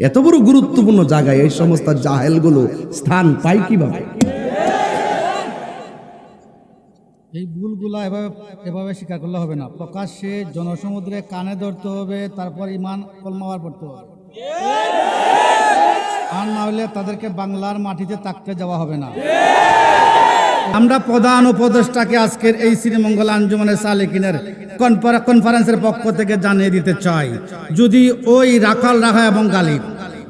এত বড় গুরুত্বপূর্ণ জায়গায় এই সমস্ত জাহেলগুলো স্থান পায় কীভাবে? এই ভুলগুলা এভাবে এভাবে স্বীকার করলে হবে না। প্রকাশ্যে জনসমুদ্রে কানে ধরতে হবে, তারপর ইমান কলমাবার পড়তে হবে। আর না হলে তাদেরকে বাংলার মাটিতে তাকতে যাওয়া হবে না। আমরা প্রধান উপদেষ্টাকে আজকের এই শ্রীমঙ্গল আঞ্জুমানের সালেকিনের কনফার- কনফারেন্সের পক্ষ থেকে জানিয়ে দিতে চাই। যদি ওই রাখাল রাখা এবং গালিব,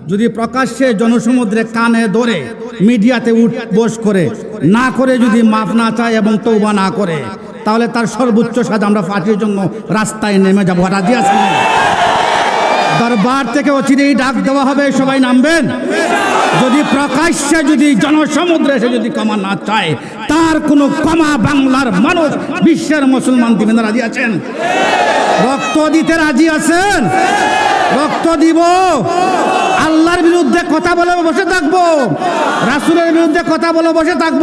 যদি প্রকাশ্যে জনসমুদ্রে কানে ধরে মিডিয়াতে উঠ বস করে, না করে যদি মাফ না চায় এবং তৌবা না করে, তাহলে তার সর্বোচ্চ সাজা আমরা ফাঁসির জন্য রাস্তায় নেমে যাব। রাজি আছেন? দরবার থেকে অচিরেই ডাক দেওয়া হবে, সবাই নামবেন? যদি প্রকাশ্যে যদি জনসমুদ্রে এসে যদি ক্ষমা না চায়, তার কোনো ক্ষমা বাংলার মানুষ, বিশ্বের মুসলমান দিবেন, রাজি আছেন? রক্ত দিতে রাজি আছেন? রক্ত দিব? আল্লাহর বিরুদ্ধে কথা বলে বসে থাকব। রাসুলের বিরুদ্ধে কথা বলে বসে থাকব।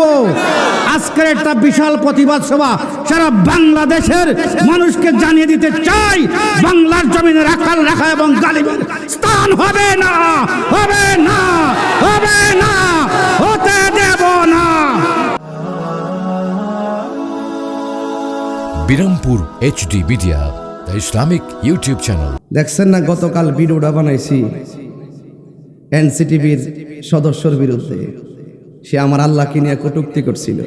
আজকের একটা বিশাল প্রতিবাদ সভা সারা বাংলাদেশের মানুষকে জানিয়ে দিতে চাই বাংলার জমিনে রাখাল রাখা এবং গালিবের স্থান হবে না হবে না হবে না হতে দেব না। Birampur HD media the Islamic YouTube channel. দেখছেন না গতকাল ভিডিওটা বানাইছি। এনসিটিভির সদস্যর বিরুদ্ধে। সে আমার আল্লাহকে নিয়ে কটুক্তি করছিল।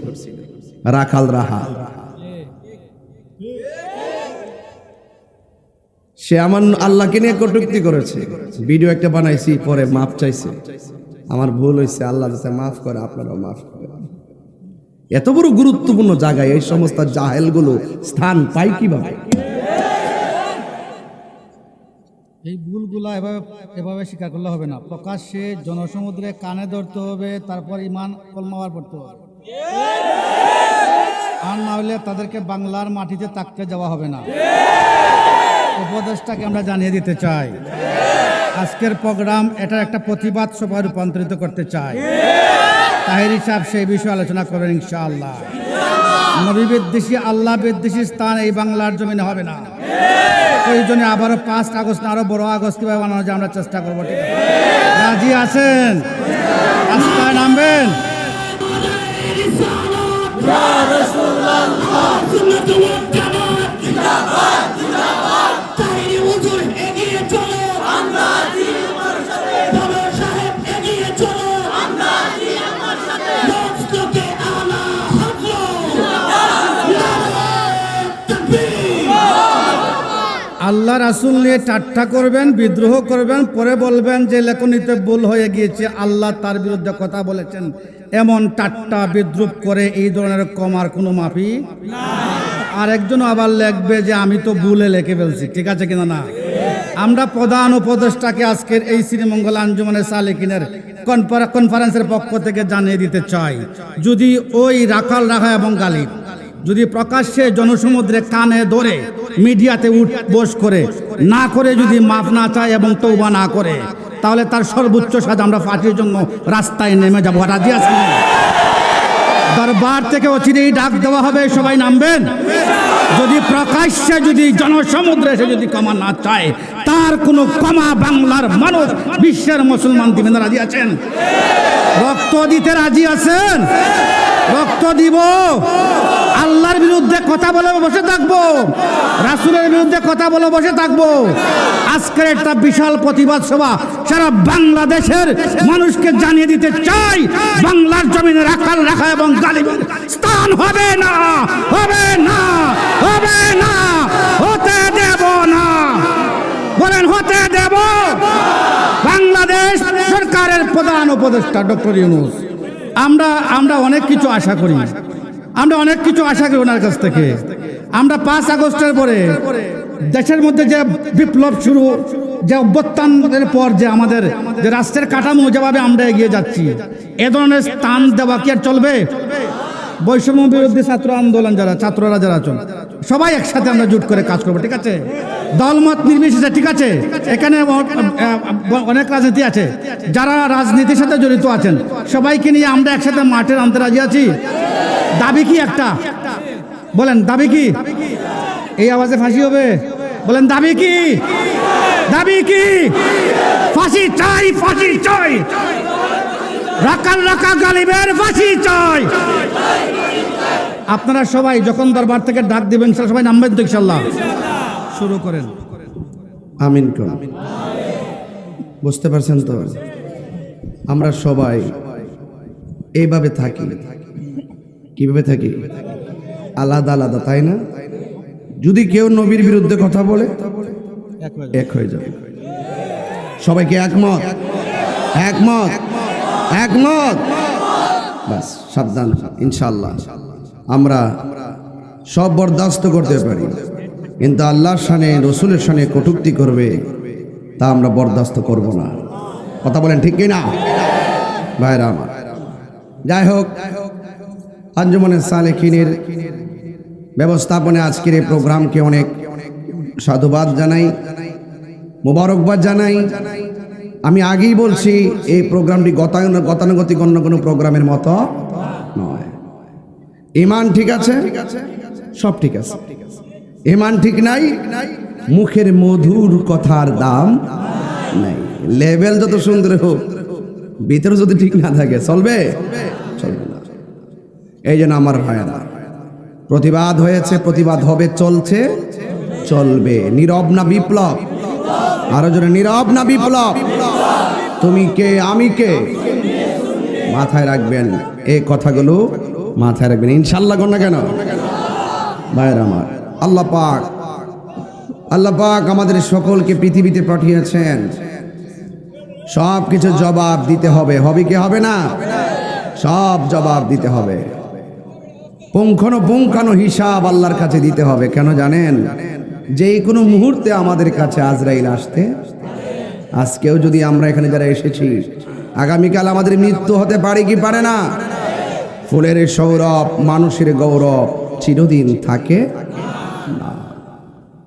রাখাল রাহা। সে আমার আল্লাহকে নিয়ে কটুক্তি করেছে। ভিডিও একটা বানাইছি, পরে মাপ চাইছে। আমার ভুল হয়েছে আল্লাহ মাফ করে, আপনারাও মাফ করে এত বড় গুরুত্বপূর্ণ জায়গায় এই সমস্ত জাহেলগুলো স্থান পায় কীভাবে? এই ভুলগুলা এভাবে এভাবে স্বীকার করলে হবে না। প্রকাশ্যে জনসমুদ্রে কানে ধরতে হবে, তারপর ইমান কলমাবার পড়তে হবে। আর না হলে তাদেরকে বাংলার মাটিতে তাকতে যাওয়া হবে না। উপদেশটাকে আমরা জানিয়ে দিতে চাই, আজকের প্রোগ্রাম এটা একটা প্রতিবাদ সভায় রূপান্তরিত করতে চাই। তাহের হিসাব সেই বিষয়ে আলোচনা করবেন ইনশাআল্লাহ। নবী বিদ্বেষী, আল্লাহ বিদ্বেষী স্থান এই বাংলার জমিনে হবে না। এই জন্য আবারও পাঁচ আগস্ট, আরও বড় আগস্ট কীভাবে বানানো যায় আমরা চেষ্টা করব, ঠিক আছে? রাজি আছেন? রাস্তায় নামবেন? তাহিরি আল্লাহ রাসুল নিয়ে ঠাট্টা করবেন, বিদ্রোহ করবেন, পরে বলবেন যে লেখনীতে ভুল হয়ে গিয়েছে, আল্লাহ তার বিরুদ্ধে কথা বলেছেন। এমন টাট্টা বিদ্রুপ করে এই ধরনের কমার কোনো মাফি? আর একজন আবার লিখবে যে আমি তো ভুলে লেখে ফেলছি, ঠিক আছে কিনা না? আমরা প্রধান উপদেষ্টাকে আজকের এই শ্রীমঙ্গল আঞ্জুমানের সালেকিনের কনফার- কনফারেন্সের পক্ষ থেকে জানিয়ে দিতে চাই, যদি ওই রাখাল রাখা এবং গালিব, যদি প্রকাশ্যে জনসমুদ্রে কানে ধরে মিডিয়াতে উঠ, বস করে। না করে যদি মাফ না চায় এবং তৌবা না করে, তাহলে তার সর্বোচ্চ সাজা আমরা ফাঁসির জন্য রাস্তায় নেমে যাব। রাজি আছেন? দরবার থেকে অচিরেই ডাক দেওয়া হবে, সবাই নামবেন। যদি প্রকাশ্যে যদি জনসমুদ্রে এসে যদি ক্ষমা না চায়, তার কোনো ক্ষমা বাংলার মানুষ, বিশ্বের মুসলমান দিবেন রাজি আছেন? রক্ত দিতে রাজি আছেন? রক্ত দিব। আল্লাহর বিরুদ্ধে কথা বলে বসে থাকব। রাসুলের বিরুদ্ধে কথা বলে বসে থাকব। আজকের একটা বিশাল প্রতিবাদ সভা সারা বাংলাদেশের মানুষকে জানিয়ে দিতে চাই, বাংলার জমিনে রাখাল রাখা এবং গালিবের স্থান হবে না হবে না হবে না, হতে দেব না। বলেন, হতে দেব বাংলাদেশ সরকারের প্রধান উপদেষ্টা ডক্টর ইউনুস। আমরা আমরা অনেক কিছু আশা করি। আমরা অনেক কিছু আশা করি ওনার কাছ থেকে। আমরা পাঁচ আগস্টের পরে দেশের মধ্যে যে বিপ্লব শুরু, যে অভ্যুত্থানের পর যে আমাদের যে রাষ্ট্রের কাঠামো যেভাবে আমরা এগিয়ে যাচ্ছি, এ ধরনের স্থান দেওয়া কি আর চলবে? বৈষম্য বিরোধী ছাত্র আন্দোলন যারা, ছাত্ররা যারা চল সবাই একসাথে আমরা জুট করে কাজ করব ঠিক আছে? দলমত নির্বিশেষে ঠিক আছে? এখানে অনেক রাজনীতি আছে। যারা রাজনীতির সাথে জড়িত আছেন সবাইকে নিয়ে আমরা একসাথে মাঠে আনতে রাজি আছি। দাবি কি একটা? বলেন দাবি কি? এই আওয়াজে ফাঁসি হবে? বলেন দাবি কি? দাবি কি? ফাঁসি চাই ফাঁসি চাই। রাকাল রাকা গালিবের ফাঁসি চাই। আপনারা সবাই যখন দরবার থেকে ডাক দিবেন সবাই নামবেন তো ইনশাল্লাহ শুরু করেন। আমিন বুঝতে পারছেন তো? আমরা সবাই এইভাবে থাকি। কীভাবে থাকি? আলাদা আলাদা, তাই না? যদি কেউ নবীর বিরুদ্ধে কথা বলে, এক হয়ে যাবে। সবাইকে একমত? একমত? একমত? বাস, সাবধান ইনশাল্লাহ আমরা সব বরদাস্ত করতে পারি। কিন্তু আল্লাহর সানে রসুলের সানে কটুক্তি করবে, তা আমরা বরদাস্ত করব না। কথা বলেন ঠিক কিনা? ভাইরা আমার। যাই হোক আঞ্জুমানের সালেখিনের ব্যবস্থাপনে আজকের এই প্রোগ্রামকে অনেক সাধুবাদ জানাই, মোবারকবাদ জানাই। আমি আগেই বলছি, এই প্রোগ্রামটি গতানু গতানুগতিক অন্য কোনো প্রোগ্রামের মতো নয়। ইমান ঠিক আছে? সব ঠিক আছে। ইমান ঠিক নাই? মুখের মধুর কথার দাম নাই। লেভেল যত সুন্দর হোক ভিতরে যদি ঠিক না থাকে চলবে? চলবে। না। এই জন্য আমার ভাইয়েরা প্রতিবাদ হয়েছে প্রতিবাদ হবে চলছে চলবে। নীরব না বিপ্লব? আরও জোরে নীরব না বিপ্লব? তুমি কে আমি কে? মাথায় রাখবেন এই কথাগুলো মাথায় রাখবেন। ইনশাল্লাহ না কেন? ভাইয়ের আমার, আল্লাহ পাক আল্লাহ পাক আমাদের সকলকে পৃথিবীতে পাঠিয়েছেন। সব কিছু জবাব দিতে হবে। হবে কি হবে না? সব জবাব দিতে হবে। পুঙ্খানো পুঙ্খানো হিসাব আল্লাহর কাছে দিতে হবে। কেন জানেন? যে কোনো মুহূর্তে আমাদের কাছে আজরাইল আসতে, আজকেও যদি আমরা এখানে যারা এসেছি, আগামীকাল আমাদের মৃত্যু হতে পারে কি পারে না? ফুলের সৌরভ মানুষের গৌরব চিরদিন থাকে।